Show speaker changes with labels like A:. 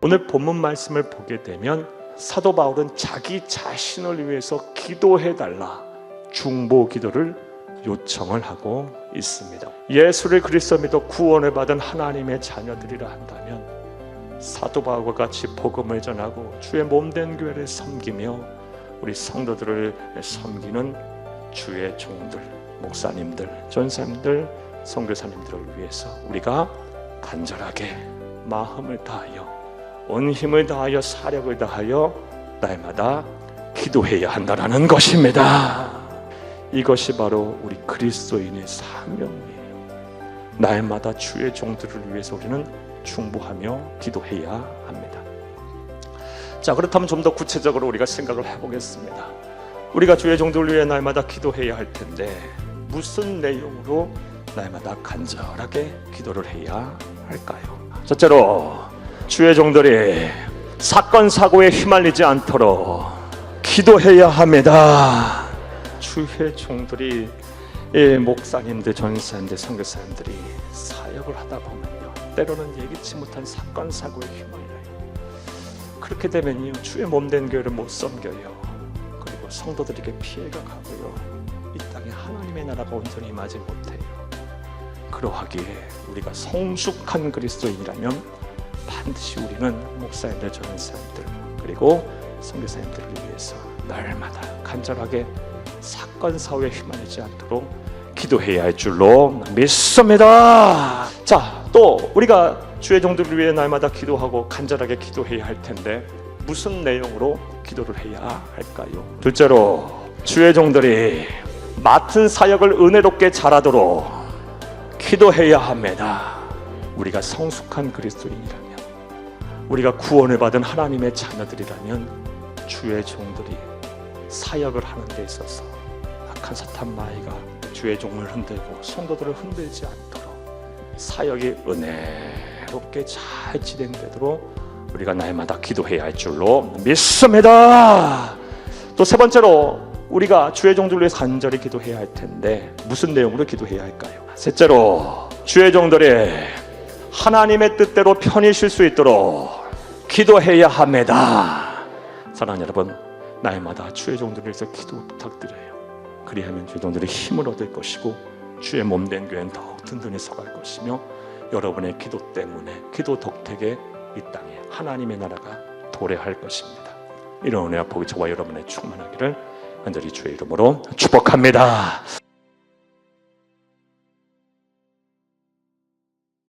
A: 오늘 본문 말씀을 보게 되면 사도 바울은 자기 자신을 위해서 기도해 달라 중보 기도를 요청을 하고 있습니다. 예수를 그리스도 믿어 구원을 받은 하나님의 자녀들이라 한다면 사도 바울과 같이 복음을 전하고 주의 몸된 교회를 섬기며 우리 성도들을 섬기는 주의 종들, 목사님들, 전사님들, 선교사님들을 위해서 우리가 간절하게 마음을 다하여 온 힘을 다하여 사력을 다하여 날마다 기도해야 한다는 것입니다. 이것이 바로 우리 그리스도인의 사명이에요. 날마다 주의 종들을 위해서 우리는 중보하며 기도해야 합니다. 자, 그렇다면 좀 더 구체적으로 우리가 생각을 해보겠습니다. 우리가 주의 종들을 위해 날마다 기도해야 할 텐데 무슨 내용으로 날마다 간절하게 기도를 해야 할까요? 첫째로 주의 종들이 사건 사고에 휘말리지 않도록 기도해야 합니다. 주의 종들이 예, 목사님들, 전사님들, 선교사님들이 사역을 하다 보면요, 때로는 예기치 못한 사건 사고에 휘말려요. 그렇게 되면요, 주의 몸된 교회를 못 섬겨요. 그리고 성도들에게 피해가 가고요, 이 땅에 하나님의 나라가 온전히 임하지 못해요. 그러하기에 우리가 성숙한 그리스도인이라면 반드시 우리는 목사님들, 전사님들 그리고 선교사님들을 위해서 날마다 간절하게 사건 사고에 휘말리지 않도록 기도해야 할 줄로 믿습니다. 자, 또 우리가 주의 종들을 위해 날마다 기도하고 간절하게 기도해야 할 텐데 무슨 내용으로 기도를 해야 할까요? 둘째로 주의 종들이 맡은 사역을 은혜롭게 잘하도록 기도해야 합니다. 우리가 성숙한 그리스도인이라면 우리가 구원을 받은 하나님의 자녀들이라면 주의 종들이 사역을 하는 데 있어서 악한 사탄 마이가 주의 종을 흔들고 성도들을 흔들지 않도록 사역이 은혜롭게 잘 진행되도록 우리가 날마다 기도해야 할 줄로 믿습니다. 또 세 번째로 우리가 주의 종들을 위해서 간절히 기도해야 할 텐데 무슨 내용으로 기도해야 할까요? 셋째로 주의 종들이 하나님의 뜻대로 편히 쉴 수 있도록 기도해야 합니다. 사랑하는 여러분, 날마다 주의 종들을 위해서 기도 부탁드려요. 그리하면 주의 종들이 힘을 얻을 것이고 주의 몸된 교회는 더욱 든든히 서갈 것이며 여러분의 기도 때문에 기도 덕택에 이 땅에 하나님의 나라가 도래할 것입니다. 이런 은혜와 복이 저와 여러분의 충만하기를 간절히 주의 이름으로 축복합니다.